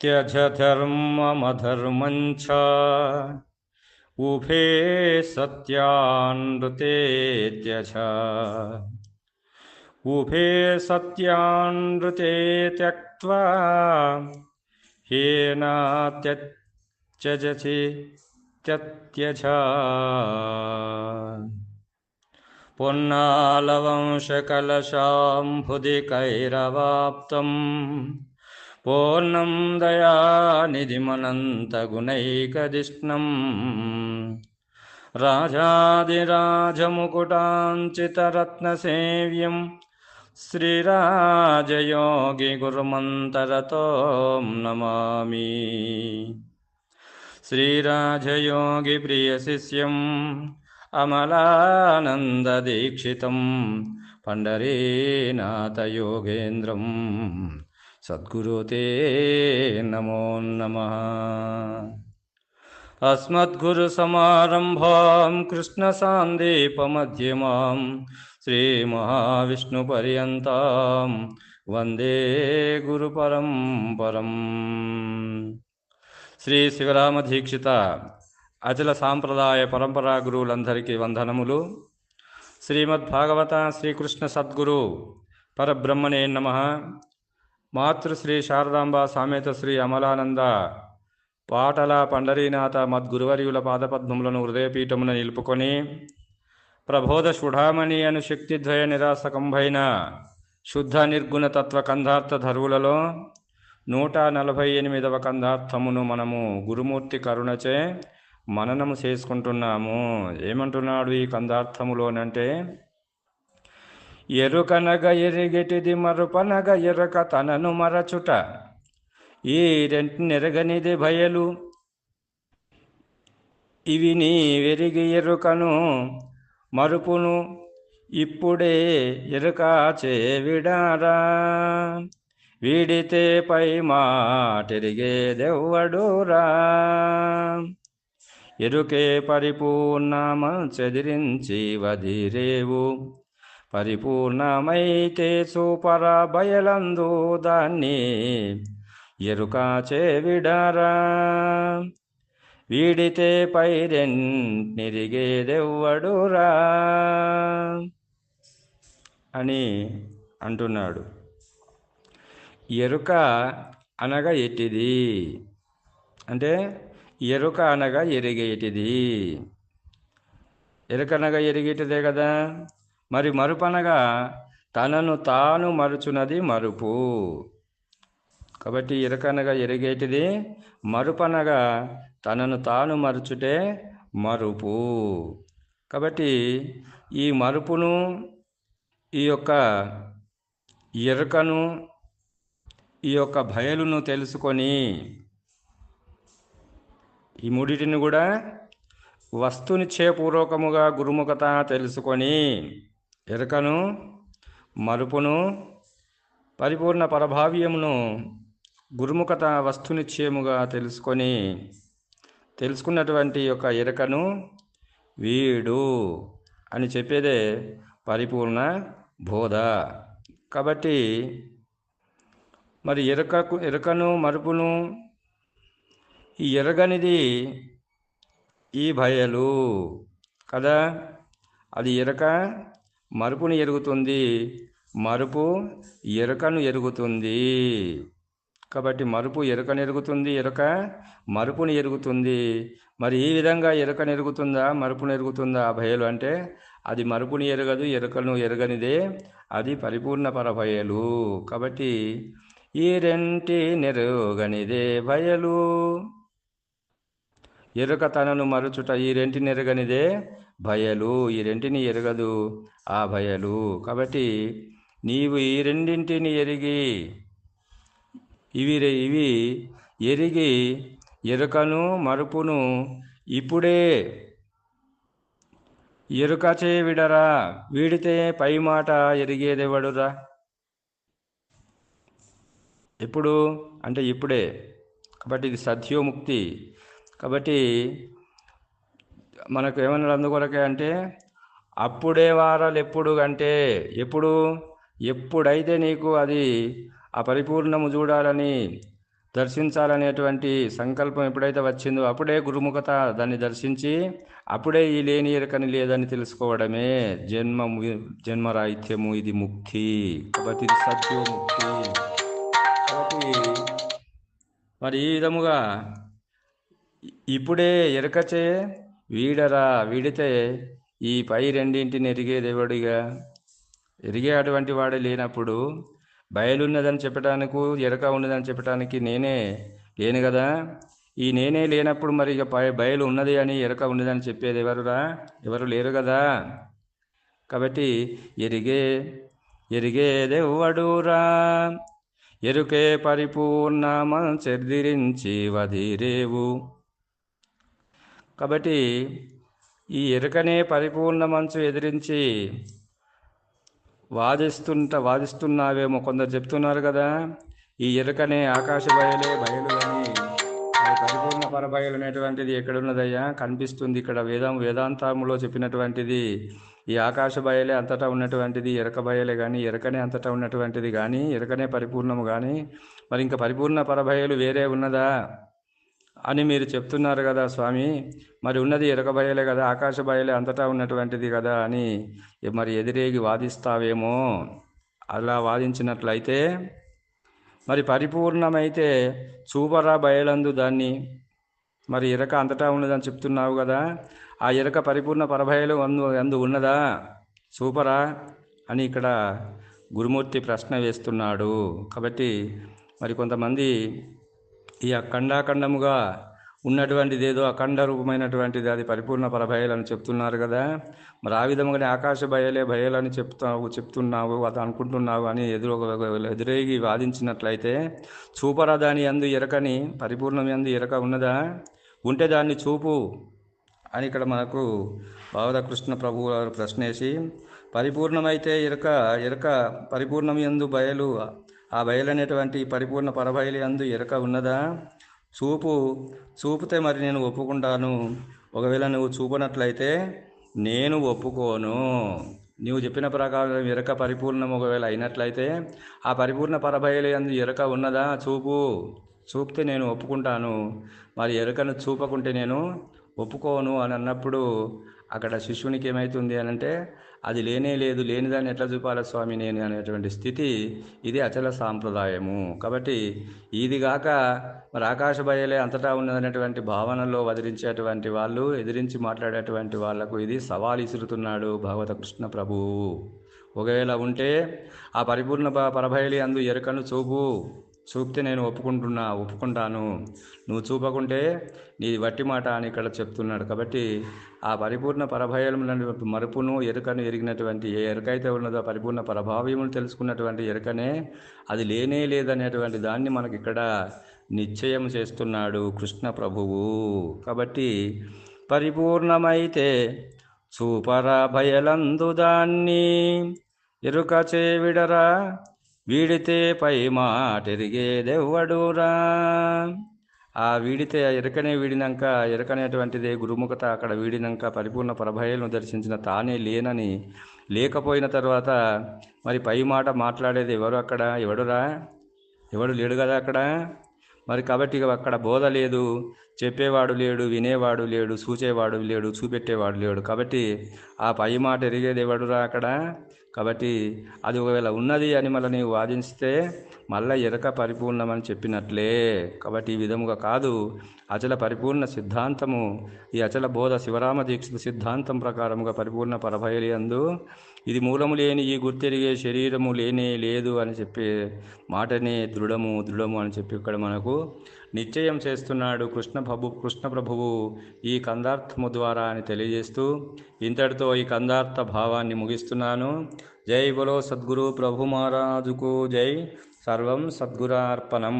त्यजधर्ममधर्मं च उभे सत्यानृते त्यज उभे सत्यान् त्यक्त्वा हेना त्य त्यजचि त्यत्यज पुलवंशकलशाम्भुदिकैरवाप्तम् పూర్ణం దయానిధిమనంతగుణైకదిష్ణం. రాజాదిరాజముకుటాంచితరత్నసేవ్యం. శ్రీరాజయోగి గురుమంతరతో నమామి. శ్రీరాజయోగి ప్రియశిష్యం అమలానందదీక్షితం పండరీనాథయోగేంద్రం ते नमो नमः अस्मद्गुरुसमारम्भां कृष्णसान्दीपमध्यमां श्रीमहाविष्णुपर्यन्तां वन्दे గురుపరంపరం శ్రీ శివరామ దీక్షిత అచల సాంప్రదాయ పరంపరా గురువులందరికీ వందనములు శ్రీమద్ భాగవత శ్రీకృష్ణ సద్గురు పరబ్రహ్మణే నమ మాతృశ్రీ శారదాంబ సామేత శ్రీ అమలానంద. పాటల పండరీనాథ మద్గురువర్యుల పాదపద్మములను హృదయపీఠమున నిలుపుకొని ప్రబోధ సుఢామణి అను శక్తిద్వయ నిరాసకంభైన శుద్ధ నిర్గుణ తత్వ కంధార్థ ధరువులలో నూట నలభై ఎనిమిదవ కంధార్థమును మనము గురుమూర్తి కరుణచే మననము చేసుకుంటున్నాము. ఏమంటున్నాడు ఈ కందార్థములోనంటే ఎరుకనగ ఎరిగెటిది మరుపనగ ఎరక తనను మరచుట. ఈ రెంటి నెరగనిది భయలు. ఇవి నీ వెరిగి ఎరుకను మరుపును. ఇప్పుడే ఎరుక చేవిడారా. వీడితే పై మాటెరిగేదెవ్వడురా ఎరుకే పరిపూర్ణమ చెదిరించి వదిరేవు పరిపూర్ణమైతే సూపర బయలందు దాన్ని ఎరుక చేవిడారా. వీడితే పైరెన్నిరిగేదెవ్వడురా అని అంటున్నాడు. ఎరుక అనగా ఎట్టిది? అంటే ఎరుక అనగా ఎరిగేటిది. ఎరుకనగా ఎరిగేటిదే కదా. మరి మరుపనగా తనను తాను మరుచున్నది మరుపు. కాబట్టి ఇరకనగా ఎరిగేటిది మరుపనగా తనను తాను మరుచుటే మరుపు. కాబట్టి ఈ మరుపును ఈ యొక్క ఎరుకను ఈ యొక్క భయలును తెలుసుకొని ఈ మూడిటిని కూడా వస్తునిచ్చేపూర్వకముగా గురుముఖత తెలుసుకొని ఎరకను మరుపును పరిపూర్ణ పరభావ్యమును గురుముఖత వస్తునిశ్చయముగా తెలుసుకొని తెలుసుకున్నటువంటి యొక్క ఎరకను వీడు అని చెప్పేదే పరిపూర్ణ బోధ. కాబట్టి మరి ఎరకకు ఎరకను మరుపును ఈ ఎరగనిది ఈ భయలు కదా. అది ఎరక మరుపుని ఎరుగుతుంది. మరుపు ఎరుకను ఎరుగుతుంది. కాబట్టి మరుపు ఎరుకను ఎరుగుతుంది ఎరుక మరుపుని ఎరుగుతుంది. మరి ఈ విధంగా ఎరుకను ఎరుగుతుందా మరుపును ఎరుగుతుందా? ఆ భయలు అంటే అది మరుపుని ఎరగదు ఎరుకను ఎరగనిదే. అది పరిపూర్ణ పరభయలు. కాబట్టి ఈ రెంటి నెరుగనిదే భయలు. ఎరుక తనను మరుచుట ఈ రెంటి నెరగనిదే. భయలు ఈ రెంటిని ఎరగదు. ఆ భయలు. కాబట్టి నీవు ఈ రెండింటిని ఎరిగి ఇవి ఇవి ఎరిగి ఎరుకను మరుపును ఇప్పుడే. ఎరుక విడరా వీడితే పై మాట ఎరిగేదెవడురా? ఎప్పుడు? అంటే ఇప్పుడే. కాబట్టి ఇది సత్యోముక్తి కాబట్టి మనకు ఏమన్నా అందుకొరకే అంటే అప్పుడే వారాలు ఎప్పుడు అంటే ఎప్పుడు? ఎప్పుడైతే నీకు అది ఆ పరిపూర్ణము చూడాలని దర్శించాలనేటువంటి సంకల్పం ఎప్పుడైతే వచ్చిందో అప్పుడే గురుముఖత దాన్ని దర్శించి అప్పుడే ఈ లేని ఎరకని లేదని తెలుసుకోవడమే జన్మ జన్మరాహిత్యము ఇది ముక్తి. కాబట్టి ఇది సత్యోముక్తి కాబట్టి మరి ఈ విధముగా ఇప్పుడే ఎరకచే వీడరా వీడితే ఈ పై రెండింటిని ఎరిగేదేవుడిగా ఎరిగే అటువంటి వాడే లేనప్పుడు బయలున్నదని చెప్పడానికి ఎరక ఉన్నదని చెప్పడానికి నేనే లేను కదా. ఈ నేనే లేనప్పుడు మరి ఇక పై బయలు ఉన్నది అని ఎరక ఉన్నదని చెప్పేది ఎవరురా? ఎవరు లేరు కదా. కాబట్టి ఎరిగే ఎరిగేదెవ్వడురా ఎరుకే పరిపూర్ణమ చెర్దిరించి వదిరేవు కాబట్టి ఈ ఎరుకనే పరిపూర్ణ మంచు ఎదిరించి వాదిస్తుంట వాదిస్తున్నావేమో కొందరు చెప్తున్నారు కదా. ఈ ఎరుకనే ఆకాశ బయలే బయలు అని పరిపూర్ణ పరబయలు అనేటువంటిది ఎక్కడున్నదయ్యా? కనిపిస్తుంది ఇక్కడ వేదం వేదాంతములో చెప్పినటువంటిది. ఈ ఆకాశ బయలే అంతటా ఉన్నటువంటిది ఎరక బయలే కానీ ఎరకనే అంతటా ఉన్నటువంటిది కానీ ఎరకనే పరిపూర్ణము కానీ మరి ఇంకా పరిపూర్ణ పరబయలు వేరే ఉన్నదా? అని మీరు చెప్తున్నారు కదా స్వామి. మరి ఉన్నది ఎరక బయలే కదా ఆకాశ బయలే అంతటా ఉన్నటువంటిది కదా అని మరి ఎదిరేగి వాదిస్తావేమో. అలా వాదించినట్లయితే మరి పరిపూర్ణమైతే చూపరా బయలందు దాన్ని. మరి ఇరక అంతటా ఉన్నదని చెప్తున్నావు కదా. ఆ ఇరక పరిపూర్ణ పరభయలు అందు అందు ఉన్నదా? చూపరా అని ఇక్కడ గురుమూర్తి ప్రశ్న వేస్తున్నాడు. కాబట్టి మరి కొంతమంది ఈ అఖండాఖండముగా ఉన్నటువంటిది ఏదో అఖండ రూపమైనటువంటిది అది పరిపూర్ణ పరభయలు అని చెప్తున్నారు కదా. మరి ఆ విధముగానే ఆకాశ భయలే భయలని చెప్తావు చెప్తున్నావు అది అనుకుంటున్నావు అని ఎదురు ఎదురేగి వాదించినట్లయితే చూపరా దాని అందు ఎరకని పరిపూర్ణం అందు ఎరక ఉన్నదా? ఉంటే దాన్ని చూపు అని ఇక్కడ మనకు భావదకృష్ణ ప్రభు గారు ప్రశ్నేసి పరిపూర్ణమైతే ఎరక ఎరక పరిపూర్ణం ఎందు బయలు ఆ బయలనేటువంటి పరిపూర్ణ పరబయలు అందు ఎరక ఉన్నదా? చూపు చూపితే మరి నేను ఒప్పుకుంటాను. ఒకవేళ నువ్వు చూపనట్లయితే నేను ఒప్పుకోను. నీవు చెప్పిన ప్రకారం ఎరక పరిపూర్ణం ఒకవేళ అయినట్లయితే ఆ పరిపూర్ణ పరబయలు అందు ఎరక ఉన్నదా? చూపు చూపితే నేను ఒప్పుకుంటాను. మరి ఎరకను చూపకుంటే నేను ఒప్పుకోను అని అన్నప్పుడు అక్కడ శిష్యునికి ఏమవుతుంది అని అంటే అది లేనే లేదు లేనిదాన్ని ఎట్లా చూపాలి స్వామి నేను అనేటువంటి స్థితి ఇది అచల సాంప్రదాయము. కాబట్టి ఇదిగాక మరి ఆకాశ బయలే అంతటా ఉన్నదనేటువంటి భావనలో వదిలించేటువంటి వాళ్ళు ఎదిరించి మాట్లాడేటువంటి వాళ్ళకు ఇది సవాల్ ఇసురుతున్నాడు భగవత కృష్ణ ప్రభువు. ఒకవేళ ఉంటే ఆ పరిపూర్ణ ప- పరభయలి అందు ఎరుకను చూపు. చూపితే నేను ఒప్పుకుంటున్నా ఒప్పుకుంటాను. నువ్వు చూపకుంటే నీ వట్టి మాట అని ఇక్కడ చెప్తున్నాడు. కాబట్టి ఆ పరిపూర్ణ పరభయములను మరుపును ఎరుకను ఎరిగినటువంటి ఏ ఎరుకైతే ఉన్నదో పరిపూర్ణ పరభావ్యమును తెలుసుకున్నటువంటి ఎరుకనే అది లేనే లేదనేటువంటి దాన్ని మనకి ఇక్కడ నిశ్చయం చేస్తున్నాడు కృష్ణ ప్రభువు. కాబట్టి పరిపూర్ణమైతే చూపరా భయలందు దాన్ని ఎరుక చేవిడరా వీడితే పై మాటెరిగేదెవ్వడురా ఆ వీడితే ఆ ఎరకనే వీడినాక ఎరకనేటువంటిదే గురుముఖత. అక్కడ వీడినాక పరిపూర్ణ పరభయలను దర్శించిన తానే లేనని లేకపోయిన తర్వాత మరి పై మాట మాట్లాడేది ఎవరు అక్కడ? ఎవడురా? ఎవడు లేడు కదా అక్కడ? మరి కాబట్టి అక్కడ బోధ లేదు. చెప్పేవాడు లేడు వినేవాడు లేడు చూచేవాడు లేడు చూపెట్టేవాడు లేడు. కాబట్టి ఆ పై మాట ఎరిగేది ఎవడురా అక్కడ? కాబట్టి అది ఒకవేళ ఉన్నది అని మళ్ళీ నీవు వాదిస్తే మళ్ళా ఎరక పరిపూర్ణమని చెప్పినట్లే. కాబట్టి ఈ విధముగా కాదు. అచల పరిపూర్ణ సిద్ధాంతము ఈ అచల బోధ శివరామ దీక్షిత సిద్ధాంతం ప్రకారముగా పరిపూర్ణ పరభయలి అందు ఇది మూలము లేని ఈ గుర్తెరిగే శరీరము లేనే లేదు అని చెప్పే మాటనే దృఢము దృఢము అని చెప్పి ఇక్కడ మనకు నిశ్చయం చేస్తున్నాడు కృష్ణ ప్రభు కృష్ణ ప్రభువు ఈ కందార్థము ద్వారా అని తెలియజేస్తూ ఇంతటితో ఈ కందార్థ భావాన్ని ముగిస్తున్నాను. జై బలో సద్గురు ప్రభు మహారాజుకు జై. సర్వం సద్గురార్పణం.